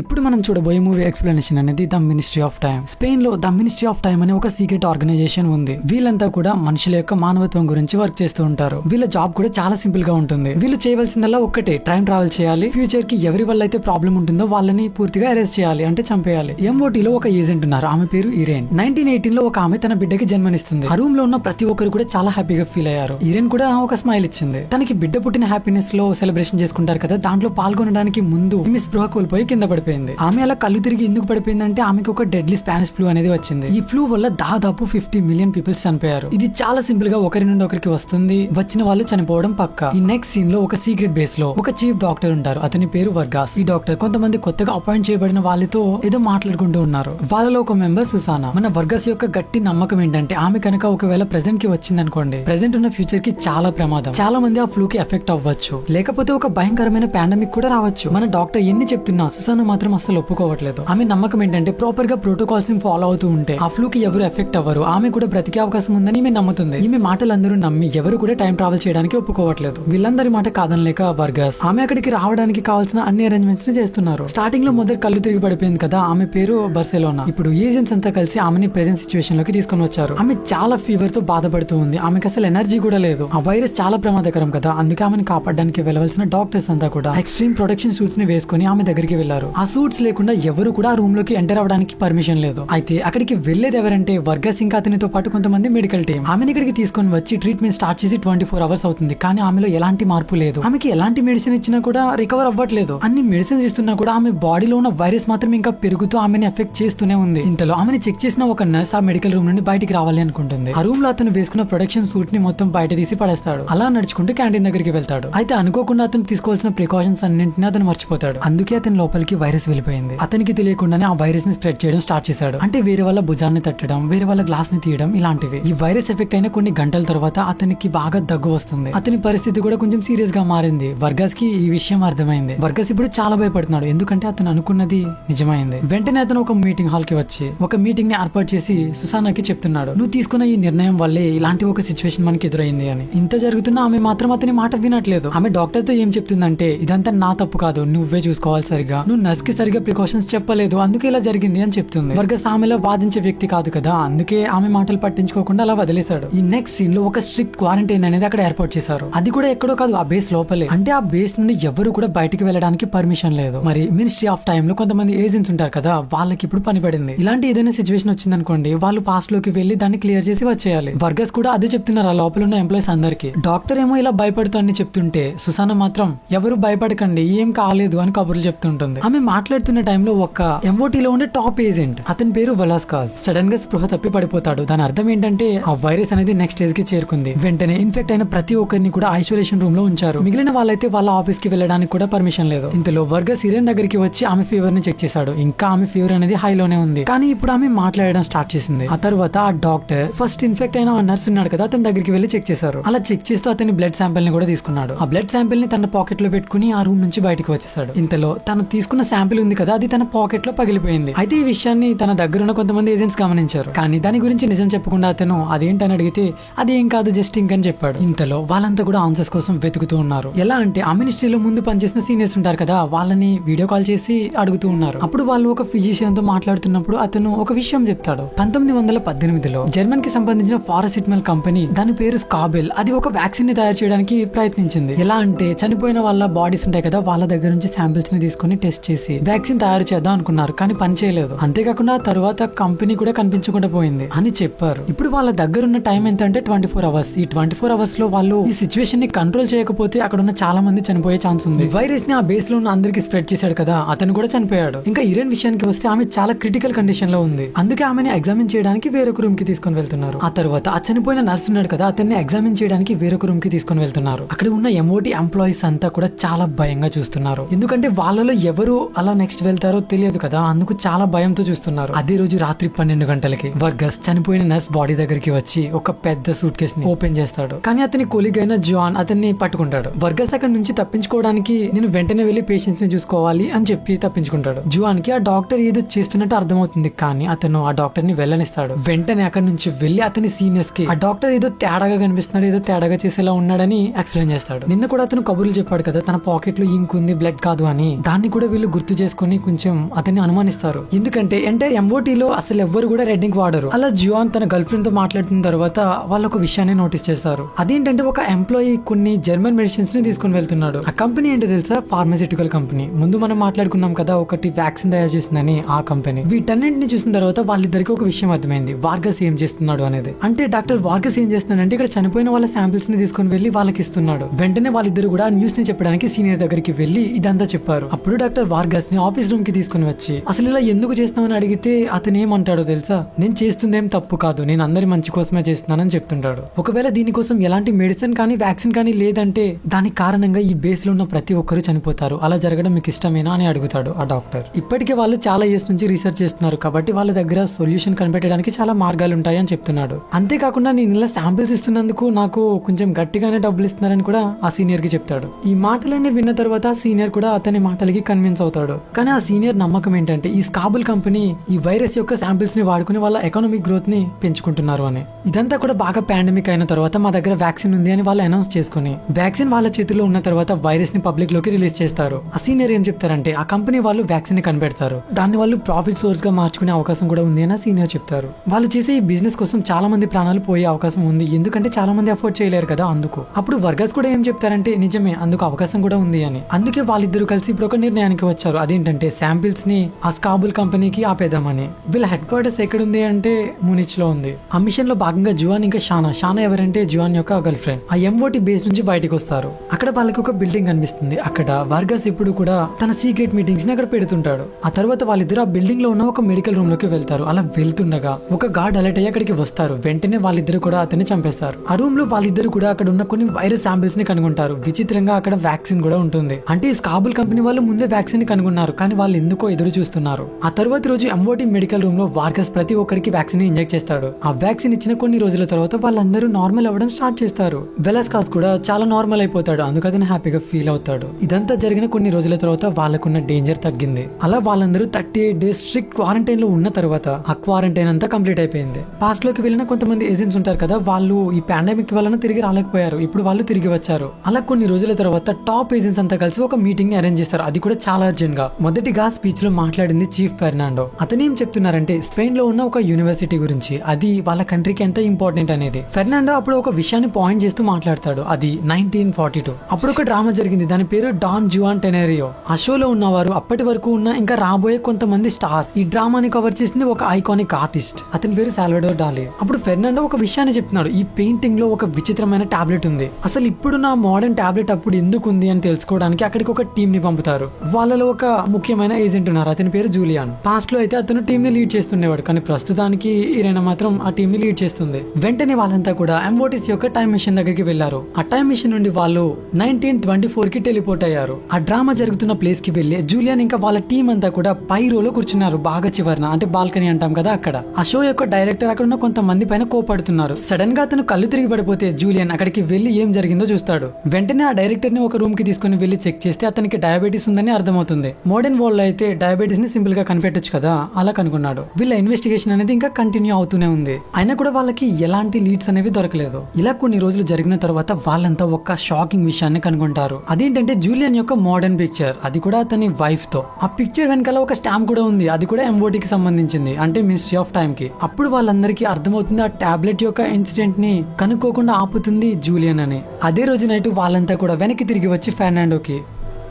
ఇప్పుడు మనం చూడబోయే మూవీ ఎక్స్ప్లెనేషన్ అనేది ద మినిస్ట్రీ ఆఫ్ టైం స్పెయిన్లో ద మినిస్ట్రీ ఆఫ్ టైం అనే ఒక సీక్రెట్ ఆర్గనైజేషన్ ఉంది. వీళ్ళంతా కూడా మనుషుల యొక్క మానవత్వం గురించి వర్క్ చేస్తూ ఉంటారు. వీళ్ళ జాబ్ కూడా చాలా సింపుల్గా ఉంటుంది. వీళ్ళు చేయవలసిందల్లా ఒక్కటే టైం ట్రావెల్ చేయాలి ఫ్యూచర్కి ఎవరి వల్ల అయితే ప్రాబ్లం ఉంటుందో వాళ్ళని పూర్తిగా అరెస్ట్ చేయాలి అంటే చంపేయాలి. ఎంఓటీలో లో ఒక ఏజెంట్ ఉన్నారు. ఆమె పేరు ఇరేన్ నైన్టీన్ ఎయిటీన్లో ఒక ఆమె తన బిడ్డకి జన్మనిస్తుంది. ఆ రూమ్లో ఉన్న ప్రతి ఒక్కరు కూడా చాలా హ్యాపీగా ఫీల్ అయ్యారు. ఇరేన్ కూడా ఒక స్మైల్ ఇచ్చింది. తనకి బిడ్డ పుట్టిన హ్యాపీనెస్లో సెలబ్రేషన్ చేసుకుంటారు కదా దాంట్లో పాల్గొనడానికి ముందు మిస్ స్పృహ కోల్పోయి కింద పడిపోయింది ఆమె అలా కళ్ళు తిరిగి ఎందుకు పడిపోయిందంటే ఆమెకు ఒక డెడ్లీ స్పానిష్ ఫ్లూ అనేది వచ్చింది. ఈ ఫ్లూ వల్ల దాదాపు ఫిఫ్టీ మిలియన్ పీపుల్స్ చనిపోయారు. ఇది చాలా సింపుల్గా ఒకరి నుండి ఒకరికి వస్తుంది. వచ్చిన వాళ్ళు చనిపోవడం పక్క. ఈ నెక్స్ట్ సీన్లో ఒక సీక్రెట్ బేస్లో ఒక చీఫ్ డాక్టర్ ఉంటారు. అతని పేరు వర్గాస్. ఈ డాక్టర్ కొంతమంది కొత్తగా అపాయింట్ చేయబడిన వాళ్ళతో ఏదో మాట్లాడుకుంటూ ఉన్నారు. వాళ్ళలో ఒక మెంబర్ సుసానా. మన వర్గాస్ యొక్క గట్టి నమ్మకం ఏంటంటే ఆమె కనుక ఒకవేళ ప్రెసెంట్కి వచ్చింది అనుకోండి ప్రెసెంట్ ఉన్న ఫ్యూచర్కి చాలా ప్రమాదం. చాలా మంది ఆ ఫ్లూ కి ఎఫెక్ట్ అవ్వచ్చు. లేకపోతే ఒక భయంకరమైన పాండమిక్ కూడా రావచ్చు. మన డాక్టర్ ఎన్ని చెప్తున్నా సుసానా మాత్రం అసలు ఒప్పుకోవట్లేదు. ఆమె నమ్మకం ఏంటంటే ప్రాపర్గా ప్రోటోకాల్స్ని ఫాలో అవుతూ ఉంటే ఆ ఫ్లూ కి ఎవరు ఎఫెక్ట్ అవ్వరు. ఆమె కూడా బ్రతికే అవకాశం ఉందని ఈమె నమ్ముతుంది. ఈమె మాటలందరూ నమ్మి ఎవరు కూడా టైం ట్రావెల్ చేయడానికి ఒప్పుకోవట్లేదు. వీళ్ళందరి మాట కాదనలేక వర్గస్. ఆమె అక్కడికి రావడానికి కావాల్సిన అన్ని అరేంజ్మెంట్స్ని చేస్తున్నారు. స్టార్టింగ్లో మొదటి కళ్ళు తిరిగి పడిపోయింది కదా ఆమె పేరు బర్సెలోనా ఇప్పుడు ఏజెంట్స్ అంతా కలిసి ఆమెని ప్రెసెంట్ సిచ్యువేషన్లోకి తీసుకొని వచ్చారు. ఆమె చాలా ఫీవర్తో బాధపడుతూ ఉంది. ఆమెకి అసలు ఎనర్జీ కూడా లేదు. ఆ వైరస్ చాలా ప్రమాదకరం కదా అందుకే ఆమెను కాపాడడానికి వెళ్ళవలసిన డాక్టర్స్ అంతా కూడా ఎక్స్ట్రీమ్ ప్రొటెక్షన్ సూట్స్ని వేసుకొని ఆమె దగ్గరికి వెళ్ళారు ఆ సూట్స్ లేకుండా ఎవరు కూడా ఆ రూమ్లోకి ఎంటర్ అవ్వడానికి పర్మిషన్ లేదు. అయితే అక్కడికి వెళ్ళేది ఎవరంటే వర్గస్ ఇంకా అతనితో పాటు కొంతమంది మెడికల్ టీం ఆమెను ఇక్కడికి తీసుకొని వచ్చి ట్రీట్మెంట్ స్టార్ట్ చేసి ట్వంటీ ఫోర్ అవర్స్ అవుతుంది. కానీ ఆమెలో ఎలాంటి మార్పు లేదు. ఆమెకి ఎలాంటి మెడిసిన్ ఇచ్చినా కూడా రికవర్ అవ్వట్లేదు. అన్ని మెడిసిన్స్ ఇస్తున్నా కూడా ఆమె బాడీలో ఉన్న వైరస్ మాత్రం ఇంకా పెరుగుతూ ఆమెని ఎఫెక్ట్ చేస్తూనే ఉంది. ఇంతలో ఆమెను చెక్ చేసిన ఒక నర్స్ ఆ మెడికల్ రూమ్ నుండి బయటికి రావాలి అనుకుంటుంది. ఆ రూమ్లో అతను వేసుకున్న ప్రొడక్షన్ సూట్ని మొత్తం బయట తీసి పడేస్తాడు. అలా నడుచుకుంటూ క్యాంటీన్ దగ్గరికి వెళ్తాడు. అయితే అనుకోకుండా అతను తీసుకోవాల్సిన ప్రికాషన్స్ అన్నింటినీ అతను మర్చిపోతాడు. అందుకే అతని లోపలికి వైరస్ వెళ్ళిపోయింది. అతనికి తెలియకుండానే ఆ వైరస్ని స్ప్రెడ్ చేయడం స్టార్ట్ చేశాడు. అంటే వేరే వాళ్ళ భుజాన్ని తట్టడం వేరే వాళ్ళ గ్లాస్ని తీయడం ఇలాంటివి. ఈ వైరస్ ఎఫెక్ట్ అయిన కొన్ని గంటల తర్వాత అతనికి బాగా దగ్గు వస్తుంది. అతని పరిస్థితి కూడా కొంచెం సీరియస్గా మారింది. వర్గాస్కి ఈ విషయం అర్థమైంది. వర్గాస్ ఇప్పుడు చాలా భయపడుతున్నాడు. ఎందుకంటే అతను అనుకున్నది నిజమైంది. వెంటనే అతను ఒక మీటింగ్ హాల్కి వచ్చి ఒక మీటింగ్ని ఏర్పాటు చేసి సుసానాకి చెప్తున్నాడు. నువ్వు తీసుకున్న ఈ నిర్ణయం వల్లే ఇలాంటి ఒక సిచ్యువేషన్ మనకి ఎదురైంది అని. ఇంత జరుగుతున్నా ఆమె మాత్రం అతని మాట వినట్లేదు. ఆమె డాక్టర్తో ఏం చెప్తుందంటే ఇదంతా నా తప్పు కాదు. నువ్వే చూసుకోవాలి సరిగా నువ్వు నర్స్కి సరిగా ప్రికాషన్స్ చెప్పలేదు. అందుకే ఇలా జరిగింది అని చెప్తుంది. వర్గస్ ఆమెలో వాదించే వ్యక్తి కాదు కదా. అందుకే ఆమె మాటలు పట్టించుకోకుండా అలా వదిలేశాడు. ఈ నెక్స్ట్ సీన్లో ఒక స్ట్రిక్ట్ క్వారంటైన్ అనేది అక్కడ ఏర్పాటు చేశారు. అది కూడా ఎక్కడో కాదు ఆ బేస్ లోపలే. అంటే ఆ బేస్ నుండి ఎవరు కూడా బయటికి వెళ్ళడానికి పర్మిషన్ లేదు. మరి మినిస్ట్రీ ఆఫ్ టైమ్లో కొంతమంది ఏజెంట్స్ ఉంటారు కదా వాళ్ళకి ఇప్పుడు పని పడింది. ఇలాంటి ఏదైనా సిచ్యువేషన్ వచ్చింది అనుకోండి వాళ్ళు పాస్ట్లోకి వెళ్ళి దాన్ని క్లియర్ చేసి వచ్చేయాలి. వర్గస్ కూడా అదే చెప్తున్నారు ఆ లోపల ఉన్న ఎంప్లాయీస్ అందరికి. డాక్టర్ ఏమో ఇలా భయపడుతూ అని చెప్తుంటే సుసాన మాత్రం ఎవరు భయపడకండి ఏం కాలేదు అని కబుర్లు చెప్తుంటుంది. ఆమె మాట్లాడుతున్న టైంలో ఒక ఎంఓటీలో ఉండే టాప్ ఏజెంట్ అతని పేరు వలాస్కాస్ సడన్గా స్పృహ తప్పి పడిపోతాడు దాని అర్థం ఏంటంటే ఆ వైరస్ అనేది నెక్స్ట్ స్టేజ్కి చేరుకుంది. వెంటనే ఇన్ఫెక్ట్ అయిన ప్రతి ఒక్కరిని కూడా ఐసోలేషన్ రూమ్లో ఉంచారు. మిగిలిన వాళ్ళైతే వాళ్ళ ఆఫీస్కి వెళ్ళడానికి కూడా పర్మిషన్ లేదు. ఇంతలో వర్గ సిరియన్ దగ్గరికి వచ్చి ఆమె ఫీవర్ని చెక్ చేశాడు. ఇంకా ఆమె ఫీవర్ అనేది హైలోనే ఉంది. కానీ ఇప్పుడు ఆమె మాట్లాడడం స్టార్ట్ చేసింది. ఆ తర్వాత ఆ డాక్టర్ ఫస్ట్ ఇన్ఫెక్ట్ అయిన ఆ నర్స్ ఉన్నాడు కదా అతని దగ్గరికి వెళ్ళి చెక్ చేశారు. అలా చెక్ చేస్తూ అతని బ్లడ్ శాంపిల్ని కూడా తీసుకున్నాడు. ఆ బ్లడ్ శాంపిల్ని తన పాకెట్లో పెట్టుకుని ఆ రూమ్ నుంచి బయటకు వచ్చేసాడు ఇంతలో తను తీసుకున్న శాంపిల్ ఉంది కదా అది తన పాకెట్లో పగిలిపోయింది. అయితే ఈ విషయాన్ని తన దగ్గర ఉన్న కొంతమంది ఏజెంట్స్ గమనించారు. కానీ దాని గురించి నిజం చెప్పకుండా అతను అదేంటని అడిగితే అదేం కాదు జస్ట్ ఇంక్ అని చెప్పాడు. ఇంతలో వాళ్ళంతా కూడా ఆన్సర్స్ కోసం వెతుకుతూ ఉన్నారు. ఎలా అంటే ఆ మినిస్ట్రీలో ముందు పనిచేసిన సీనియర్స్ ఉంటారు కదా వాళ్ళని వీడియో కాల్ చేసి అడుగుతూ ఉన్నారు. అప్పుడు వాళ్ళు ఒక ఫిజిషియన్తో మాట్లాడుతున్నప్పుడు అతను ఒక విషయం చెప్తాడు. పంతొమ్మిది వందల పద్దెనిమిదిలో జర్మన్కి సంబంధించిన ఫారసిట్మల్ కంపెనీ దాని పేరు స్కాబెల్ అది ఒక వ్యాక్సిన్ని తయారు చేయడానికి ప్రయత్నించింది. ఎలా అంటే చనిపోయిన వాళ్ళ బాడీస్ ఉంటాయి కదా వాళ్ళ దగ్గర నుంచి శాంపిల్స్ని తీసుకొని టెస్ట్ చేసి వ్యాక్సిన్ తయారు చేద్దాం అనుకున్నారు కానీ పని చేయలేదు. అంతేకాకుండా తర్వాత కంపెనీ కూడా కనిపించకుండా పోయింది అని చెప్పారు. ఇప్పుడు వాళ్ళ దగ్గర ఉన్న టైం ఎంత అంటే ట్వంటీ ఫోర్ అవర్స్. ఈ ట్వంటీ ఫోర్ అవర్స్లో వాళ్ళు ఈ సిచ్యువేషన్ని కంట్రోల్ చేయకపోతే అక్కడ ఉన్న చాలా మంది చనిపోయే ఛాన్స్ ఉంది. వైరస్ని ఆ బేస్లో ఉన్న అందరికి స్ప్రెడ్ చేశాడు కదా అతను కూడా చనిపోయాడు. ఇంకా ఇరేన్ విషయానికి వస్తే ఆమె చాలా క్రిటికల్ కండిషన్లో ఉంది. అందుకే ఆమెని ఎగ్జామిన్ చేయడానికి వేరొక రూమ్కి తీసుకొని వెళ్తున్నారు. ఆ తర్వాత ఆ చనిపోయిన నర్స్ ఉన్నాడు కదా అతన్ని ఎగ్జామిన్ చేయడానికి వేరొక రూమ్కి తీసుకొని వెళ్తున్నారు. అక్కడ ఉన్న ఎంఓటి ఎంప్లాయీస్ అంతా కూడా చాలా భయంగా చూస్తున్నారు. ఎందుకంటే వాళ్ళలో ఎవరు అలా నెక్స్ట్ వెళ్తారో తెలియదు కదా అందుకు చాలా భయంతో చూస్తున్నారు. అదే రోజు రాత్రి పన్నెండు గంటలకి వర్గస్ చనిపోయిన నర్స్ బాడీ దగ్గరికి వచ్చి ఒక పెద్ద సూట్ కేస్ని ఓపెన్ చేస్తాడు. కానీ అతని కొలిగ్ అయిన జాన్ అతన్ని పట్టుకుంటాడు. వర్గస్ అక్కడ నుంచి తప్పించుకోవడానికి నేను వెంటనే వెళ్ళి పేషెంట్స్ని చూసుకోవాలి అని చెప్పి తప్పించుకుంటాడు. జువాన్కి ఆ డాక్టర్ ఏదో చేస్తున్నట్టు అర్థమవుతుంది కానీ అతను ఆ డాక్టర్ని వెళ్ళనిస్తాడు. వెంటనే అక్కడ నుంచి వెళ్ళి అతని సీనియర్స్కి ఆ డాక్టర్ ఏదో తేడాగా కనిపిస్తున్నాడు ఏదో తేడాగా చేసేలా ఉన్నాడని ఎక్స్ప్లెయిన్ చేస్తాడు. నిన్న కూడా అతను కబుర్లు చెప్పాడు కదా తన పాకెట్లో ఇంక్ ఉంది బ్లడ్ కాదు అని. దాన్ని కూడా వీళ్ళు గుర్తు గుర్తు చేసుకుని కొంచెం అతన్ని అనుమానిస్తారు. ఎందుకంటే ఎంటైర్ ఎంఓటీలో అసలు ఎవ్వరు కూడా రెడ్డింగ్ వాడరు. అలా జియాన్ తన గర్ల్ ఫ్రెండ్తో మాట్లాడుతున్న తర్వాత వాళ్ళు ఒక విషయాన్ని నోటీస్ చేస్తారు. అదేంటంటే ఒక ఎంప్లాయీ కొన్ని జర్మన్ మెడిసిన్స్ని తీసుకుని వెళ్తున్నాడు. ఆ కంపెనీ ఏంటో తెలుసా? ఫార్మాసిటికల్ కంపెనీ ముందు మనం మాట్లాడుకున్నాం కదా ఒకటి వ్యాక్సిన్ తయారు చేసిందని ఆ కంపెనీ వీటన్నింటిని చూసిన తర్వాత వాళ్ళిద్దరికి ఒక విషయం అర్థమైంది. వార్గస్ ఏం చేస్తున్నాడు అనేది. అంటే డాక్టర్ వార్గస్ ఏం చేస్తున్నాడంటే ఇక్కడ చనిపోయిన వాళ్ళ శాంపిల్స్ని తీసుకొని వెళ్ళి వాళ్ళకి ఇస్తున్నాడు. వెంటనే వాళ్ళిద్దరు కూడా న్యూస్ని చెప్పడానికి సీనియర్ దగ్గరికి వెళ్ళి ఇదంతా చెప్పారు. అప్పుడు డాక్టర్ వార్గస్ ని ఆఫీస్ రూమ్కి తీసుకుని వచ్చి అసలు ఇలా ఎందుకు చేస్తున్నామని అడిగితే అతను ఏమంటాడో తెలుసా? నేను చేస్తుందేం తప్పు కాదు. నేను అందరి మంచి కోసమే చేస్తున్నానని చెప్తుంటాడు. ఒకవేళ దీనికోసం ఎలాంటి మెడిసిన్ కానీ వ్యాక్సిన్ కానీ లేదంటే దానికి కారణంగా ఈ బేస్లో ఉన్న ప్రతి ఒక్కరు చనిపోతారు. అలా జరగడం మీకు ఇష్టమేనా? అని అడుగుతాడు ఆ డాక్టర్. ఇప్పటికే వాళ్ళు చాలా ఇయర్స్ నుంచి రీసెర్చ్ చేస్తున్నారు కాబట్టి వాళ్ళ దగ్గర సొల్యూషన్ కనిపెట్టడానికి చాలా మార్గాలు ఉంటాయి అని చెప్తున్నాడు. అంతేకాకుండా నేను ఇలా శాంపిల్స్ ఇస్తున్నందుకు నాకు కొంచెం గట్టిగానే డబ్బులు ఇస్తున్నారని కూడా ఆ సీనియర్కి చెప్తాడు. ఈ మాటలన్నీ విన్న తర్వాత సీనియర్ కూడా అతని మాటలకి కన్విన్స్ అవుతాడు. కానీ ఆ సీనియర్ నమ్మకం ఏంటంటే ఈ స్కాబుల్ కంపెనీ ఈ వైరస్ యొక్క శాంపిల్స్ని వాడుకుని వాళ్ళ ఎకనామిక్ గ్రోత్ని పెంచుకుంటున్నారు అని. ఇదంతా కూడా బాగా పాండమిక్ అయిన తర్వాత మా దగ్గర వ్యాక్సిన్ ఉంది అని వాళ్ళు అనౌన్స్ చేసుకుని వ్యాక్సిన్ వాళ్ళ చేతిలో ఉన్న తర్వాత వైరస్ని పబ్లిక్లోకి రిలీజ్ చేస్తారు. ఆ సీనియర్ ఏం చెప్తారంటే ఆ కంపెనీ వాళ్ళు వ్యాక్సిన్ని కనిపెడతారు. దాన్ని వాళ్ళు ప్రాఫిట్ సోర్స్గా మార్చుకునే అవకాశం కూడా ఉంది అని సీనియర్ చెప్తారు. వాళ్ళు చేసే ఈ బిజినెస్ కోసం చాలా మంది ప్రాణాలు పోయే అవకాశం ఉంది. ఎందుకంటే చాలా మంది అఫోర్డ్ చేయలేరు కదా అందుకు. అప్పుడు వర్గర్స్ కూడా ఏం చెప్తారంటే నిజమే అందుకు అవకాశం కూడా ఉంది అని. అందుకే వాళ్ళిద్దరు కలిసి ఇప్పుడు ఒక నిర్ణయానికి వచ్చారు. అదేంటంటే శాంపిల్స్ని ఆ స్కాబుల్ కంపెనీకి ఆపేద్దామని. వీళ్ళ హెడ్ క్వార్టర్స్ ఎక్కడ ఉంది అంటే మునిచ్లో ఉంది. ఆ మిషన్లో భాగంగా జువాన్ ఇంకా షానా. షానా ఎవరంటే జువాన్ యొక్క గర్ల్ ఫ్రెండ్. ఆ ఎంఓటి బేస్ నుంచి బయటకు వస్తారు. అక్కడ వాళ్ళకి ఒక బిల్డింగ్ కనిపిస్తుంది. అక్కడ వర్గస్ ఎప్పుడు కూడా తన సీక్రెట్ మీటింగ్స్ని అక్కడ పెడుతుంటాడు. ఆ తర్వాత వాళ్ళిద్దరు ఆ బిల్డింగ్లో ఉన్న ఒక మెడికల్ రూమ్లోకి వెళ్తారు. అలా వెళ్తుండగా ఒక గార్డ్ అలర్ట్ అయ్యి అక్కడికి వస్తారు. వెంటనే వాళ్ళిద్దరు కూడా అతన్ని చంపేస్తారు. ఆ రూమ్లో వాళ్ళిద్దరు కూడా అక్కడ ఉన్న కొన్ని వైరస్ శాంపిల్స్ని కనుగొంటారు. విచిత్రంగా అక్కడ వ్యాక్సిన్ కూడా ఉంటుంది. అంటే ఈ స్కాబుల్ కంపెనీ వాళ్ళు ముందే వ్యాక్సిన్ కనుగొన్నారు కానీ వాళ్ళు ఎందుకో ఎదురు చూస్తున్నారు. ఆ తర్వాత రోజు ఎంఓటి మెడికల్ రూమ్లో వార్గస్ ప్రతి ఒక్కరికి వ్యాక్సిన్ ఇంజెక్ట్ చేస్తాడు ఆ వ్యాక్సిన్ ఇచ్చిన కొన్ని రోజుల తర్వాత వాళ్ళందరూ నార్మల్ అవ్వడం స్టార్ట్ చేస్తారు. వెలస్కాస్ కూడా చాలా నార్మల్ అయిపోతాడు అందుకని హ్యాపీగా ఫీల్ అవుతాడు. ఇదంతా జరిగిన కొన్ని రోజుల తర్వాత వాళ్ళకున్న డేంజర్ తగ్గింది. అలా వాళ్ళందరూ థర్టీ ఎయిట్ డేస్ స్ట్రిక్ట్ క్వారంటైన్లో ఉన్న తర్వాత ఆ క్వారంటైన్ అంతా కంప్లీట్ అయిపోయింది. పాస్ట్లోకి వెళ్ళిన కొంతమంది ఏజెంట్స్ ఉంటారు కదా వాళ్ళు ఈ పాండమిక్ వలన తిరిగి రాలేకపోయారు. ఇప్పుడు వాళ్ళు తిరిగి వచ్చారు. అలా కొన్ని రోజుల తర్వాత టాప్ ఏజెంట్స్ అంతా కలిసి ఒక మీటింగ్ని అరేంజ్ చేస్తారు. అది కూడా చాలా అర్జెంట్గా మొదటిగా స్పీచ్లో మాట్లాడింది చీఫ్ ఫెర్నాండో. అతను ఏం చెప్తున్నారంటే స్పెయిన్లో ఉన్న ఒక యూనివర్సిటీ గురించి అది వాళ్ళ కంట్రీకి ఎంత ఇంపార్టెంట్ అనేది. ఫెర్నాండో అప్పుడు ఒక విషయాన్ని పాయింట్ చేస్తూ మాట్లాడతాడు అది నైన్టీన్ ఫార్టీ టూ. అప్పుడు ఒక డ్రామా జరిగింది దాని పేరు డాన్ జువాన్ టెనేరియో. ఆ షోలో ఉన్నవారు అప్పటి వరకు ఉన్న ఇంకా రాబోయే కొంతమంది స్టార్స్. ఈ డ్రామాని కవర్ చేసింది ఒక ఐకానిక్ ఆర్టిస్ట్ అతని పేరు సాల్వడోర్ డాలి. అప్పుడు ఫెర్నాండో ఒక విషయాన్ని చెప్తున్నాడు ఈ పెయింటింగ్లో ఒక విచిత్రమైన టాబ్లెట్ ఉంది. అసలు ఇప్పుడు నా మోడర్న్ టాబ్లెట్ అప్పుడు ఎందుకు ఉంది అని తెలుసుకోవడానికి అక్కడికి ఒక టీం ని పంపుతారు. వాళ్ళలో ఒక ముఖ్యమైన ఏజెంట్ ఉన్నారు. అతని పేరు జూలియాన్. పాస్ట్లో అయితే అతను టీమ్ని లీడ్ చేస్తుండేవాడు. కానీ ప్రస్తుతానికి ఈరైనా మాత్రం ఆ టీం ని లీడ్ చేస్తుంది. వెంటనే వాళ్ళంతా కూడా ఎంబోటిస్ యొక్క టైం మిషన్ దగ్గరికి వెళ్ళారు ఆ టైం మిషన్ నుండి వాళ్ళు నైన్టీన్ ట్వంటీ ఫోర్కి టెలిపోర్ట్ అయ్యారు. ఆ డ్రామా జరుగుతున్న ప్లేస్కి వెళ్ళి జూలియన్ ఇంకా వాళ్ళ టీం అంతా కూడా పై రోలో కూర్చున్నారు. బాగా చివరన అంటే బాల్కనీ అంటాం కదా అక్కడ. ఆ షో యొక్క డైరెక్టర్ అక్కడ ఉన్న కొంతమంది పైన కోపడుతున్నారు సడన్గా అతను కళ్ళు తిరిగి పడిపోతే జూలియన్ అక్కడికి వెళ్ళి ఏం జరిగిందో చూస్తాడు. వెంటనే ఆ డైరెక్టర్ని ఒక రూమ్కి తీసుకుని వెళ్ళి చెక్ చేస్తే అతనికి డయాబెటీస్ ఉందని అర్థమవుతుంది. మోడర్న్ వరల్డ్ అయితే డయాబెటీస్ని సింపుల్గా కనిపెట్టొచ్చు కదా? అలా కనుక్కున్నాడు వీళ్ళ ఇన్వెస్టిగేషన్ అనేది ఇంకా కంటిన్యూ అవుతూనే ఉంది. అయినా కూడా వాళ్ళకి ఎలాంటి లీడ్స్ అనేవి దొరకలేదు. ఇలా కొన్ని రోజులు జరిగిన తర్వాత వాళ్ళంతా ఒక షాకింగ్ విషయాన్ని కనుగొంటారు. అదేంటంటే జూలియన్ యొక్క మోడర్న్ పిక్చర్ అది కూడా అతని వైఫ్తో ఆ పిక్చర్ వెనకాల ఒక స్టాంప్ కూడా ఉంది. అది కూడా ఎంఓటీ కి సంబంధించింది. అంటే మినిస్ట్రీ ఆఫ్ టైం కి అప్పుడు వాళ్ళందరికీ అర్థమవుతుంది ఆ టాబ్లెట్ యొక్క ఇన్సిడెంట్ని కనుక్కోకుండా ఆపుతుంది జూలియన్ అని. అదే రోజు నైట్ వాళ్ళంతా కూడా వెనక్కి తిరిగి వచ్చి ఫెర్నాండోకి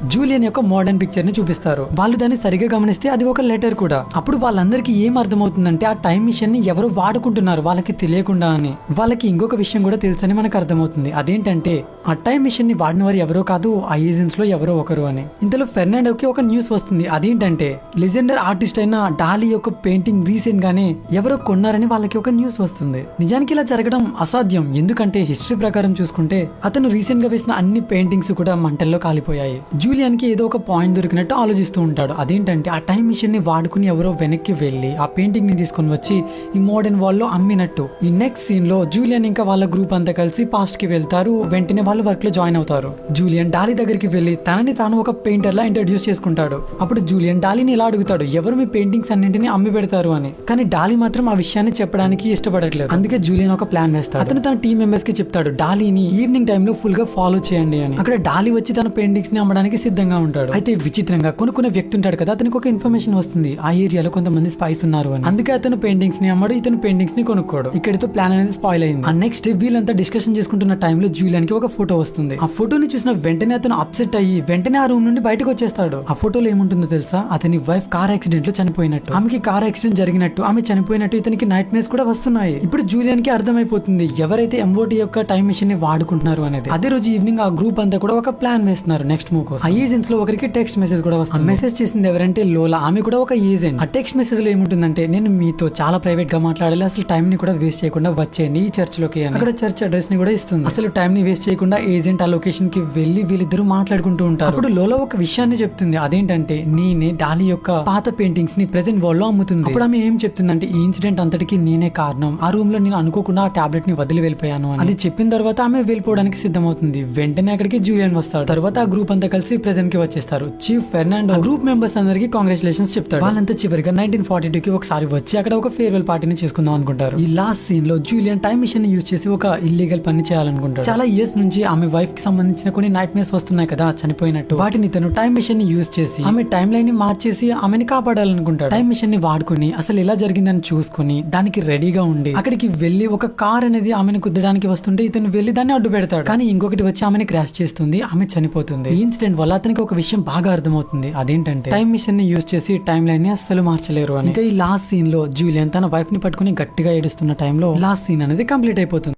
జూలియన్ యొక్క మోడర్న్ పిక్చర్ని చూపిస్తారు. వాళ్ళు దాన్ని సరిగా గమనిస్తే అది ఒక లెటర్ కూడా. అప్పుడు వాళ్ళందరికీ ఏం అర్థమవుతుందంటే ఆ టైం మిషన్ని ఎవరు వాడుకుంటున్నారు వాళ్ళకి తెలియకుండా అని. వాళ్ళకి ఇంకొక విషయం కూడా తెలుసని మనకు అర్థమవుతుంది. అదేంటంటే ఆ టైం మిషన్ని వాడిన వారు ఎవరో కాదు ఆ ఏజెన్స్లో ఎవరో ఒకరు అని. ఇంతలో ఫెర్నాండోకి ఒక న్యూస్ వస్తుంది. అదేంటంటే లెజెండర్ ఆర్టిస్ట్ అయిన డాలీ యొక్క పెయింటింగ్ రీసెంట్ గానే ఎవరో కొన్నారని వాళ్ళకి ఒక న్యూస్ వస్తుంది. నిజానికి ఇలా జరగడం అసాధ్యం. ఎందుకంటే హిస్టరీ ప్రకారం చూసుకుంటే అతను రీసెంట్గా వేసిన అన్ని పెయింటింగ్స్ కూడా మంటల్లో కాలిపోయాయి. జూలియన్కి ఏదో ఒక పాయింట్ దొరికినట్టు ఆలోచిస్తూ ఉంటాడు. అదేంటంటే ఆ టైం మిషన్ని వాడుకుని ఎవరో వెనక్కి వెళ్ళి ఆ పెయింటింగ్ని తీసుకొని వచ్చి ఈ మోడర్న్ వాళ్ళు అమ్మినట్టు. ఈ నెక్స్ట్ సీన్లో జూలియన్ ఇంకా వాళ్ళ గ్రూప్ అంతా కలిసి పాస్ట్కి వెళ్తారు. వెంటనే వాళ్ళు వర్క్లో జాయిన్ అవుతారు. జూలియన్ డాలీ దగ్గరికి వెళ్ళి తనని తాను ఒక పెయింటర్ లా ఇంట్రడ్యూస్ చేసుకుంటాడు. అప్పుడు జూలియన్ డాలీని ఇలా అడుగుతాడు ఎవరు మీ పెయింటింగ్స్ అన్నింటినీ అమ్మి పెడతారు అని. కానీ డాలీ మాత్రం ఆ విషయాన్ని చెప్పడానికి ఇష్టపడట్లేదు. అందుకే జూలియన్ ఒక ప్లాన్ వేస్తాడు. అతను తన టీం మెంబర్స్కి చెప్తాడు డాలీని ఈవినింగ్ టైంలో ఫుల్గా ఫాలో చేయండి అని. అక్కడ డాలీ వచ్చి తన పెయింటింగ్స్ని అమ్మడానికి చేయడానికి సిద్ధంగా ఉంటాడు. అయితే విచిత్రంగా కొనుక్కునే వ్యక్తి ఉంటాడు కదా అతనికి ఒక ఇన్ఫర్మేషన్ వస్తుంది. ఆ ఏరియాలో కొంతమంది స్పైస్ ఉన్నారు అని. అందుకే అతను పెయింటింగ్స్ని అమ్మాడు ఇతను పెయింటింగ్స్ని కొనుక్కోడు. ఇక్కడితో ప్లాన్ అనేది స్పాయిల్ అయింది. ఆ నెక్స్ట్ వీళ్ళంతా డిస్కషన్ చేసుకుంటున్న టైంలో జూలియన్కి ఒక ఫోటో వస్తుంది. ఆ ఫోటోని చూసిన వెంటనే అతను అప్సెట్ అయ్యి వెంటనే ఆ రూమ్ నుండి బయటకు వచ్చేస్తాడు. ఆ ఫోటోలో ఏముంటుందో తెలుసా? అతని వైఫ్ కార్ యాక్సిడెంట్లో చనిపోయినట్టు. ఆమెకి కార్ యాక్సిడెంట్ జరిగినట్టు. ఆమె చనిపోయినట్టు ఇతనికి నైట్ మేస్ కూడా వస్తున్నాయి. ఇప్పుడు జూలియన్కి అర్థమైపోతుంది ఎవరైతే ఎంఓటి యొక్క టైం మిషన్ని వాడుకుంటున్నారు అనేది. అదే రోజు ఈవినింగ్ ఆ గ్రూప్ అంతా కూడా ఒక ప్లాన్ వేస్తున్నారు నెక్స్ట్ మూవ్ కోసం. ఆ ఏజెంట్స్లో ఒకరికి టెక్స్ట్ మెసేజ్ కూడా వస్తుంది. మెసేజ్ చేసింది ఎవరంటే లోలా. ఆమె కూడా ఒక ఏజెంట్ ఆ టెక్స్ట్ మెసేజ్లో ఏముంటుందంటే నేను మీతో చాలా ప్రైవేట్గా మాట్లాడాలి. అసలు టైం ని కూడా వేస్ట్ చేయకుండా వచ్చేయండి ఈ చర్చ్లోకి. అక్కడ చర్చ్ అడ్రస్ని కూడా ఇస్తుంది. అసలు టైం ని వేస్ట్ చేయకుండా ఏజెంట్ ఆ లొకేషన్కి వెళ్ళి వీళ్ళిద్దరూ మాట్లాడుకుంటూ ఉంటారు. అప్పుడు లోలా ఒక విషయాన్ని చెప్తుంది. అదేంటంటే నేనే డాలీ యొక్క పాత పెయింటింగ్స్ని ప్రెసెంట్ వరల్డ్లో అమ్ముతుంది. అప్పుడు ఆమె ఏం చెప్తుందంటే ఈ ఇన్సిడెంట్ అంతటికి నేనే కారణం. ఆ రూమ్లో నేను అనుకోకుండా ఆ టాబ్లెట్ని వదిలి వెళ్ళిపోయాను అని. అది చెప్పిన తర్వాత ఆమె వెళ్ళిపోవడానికి సిద్ధమవుతుంది. వెంటనే అక్కడికి జూలియన్ వస్తాడు. తర్వాత ఆ గ్రూప్ అంతా కలిసి ప్రెసెంట్కి వచ్చేస్తారు. చీఫ్ ఫెర్నాండో గ్రూప్ మెంబర్స్ అందరికి కాంగ్రాచులేషన్స్ చెప్తాడు. వాళ్ళంతా చివరిగా నైన్టీన్ ఫార్టీ టూ కి ఒకసారి వచ్చి అక్కడ ఒక ఫేర్వెల్ పార్టీని చేసుకుందాం అనుకుంటారు. ఈ లాస్ట్ సీన్లో జూలియన్ టైం మిషన్ని యూజ్ చేసి ఒక ఇల్లీగల్ పని చేయాలనుకుంటాడు. చాలా ఇయర్స్ నుంచి ఆమె వైఫ్కి సంబంధించిన కొన్ని నైట్ మేర్స్ వస్తున్నాయి కదా చనిపోయినట్టు. వాటిని తను టైం మిషన్ని యూజ్ చేసి ఆమె టైం లైన్ని మార్చేసి ఆమెని కాపాడాలనుకుంటాడు. టైం మిషన్ని వాడుకుని అసలు ఎలా జరిగిందని చూసుకుని దానికి రెడీగా ఉండి అక్కడికి వెళ్ళి ఒక కార్ అనేది ఆమెను కుద్దడానికి వస్తుంటే ఇతను వెళ్ళి దాన్ని అడ్డు పెడతాడు కానీ ఇంకొకటి వచ్చి ఆమెని క్రాష్ చేస్తుంది ఆమె చనిపోతుంది. ఈ ఇన్సిడెంట్ వల్ల అతనికి ఒక విషయం బాగా అర్థమవుతుంది. అదేంటంటే టైం మిషన్ని యూజ్ చేసి టైం లైన్ని అస్సలు మార్చలేరు అని. ఇంకా ఈ లాస్ట్ సీన్లో జూలియన్ తన వైఫ్ని పట్టుకుని గట్టిగా ఏడుస్తున్న టైంలో లాస్ట్ సీన్ అనేది కంప్లీట్ అయిపోతుంది.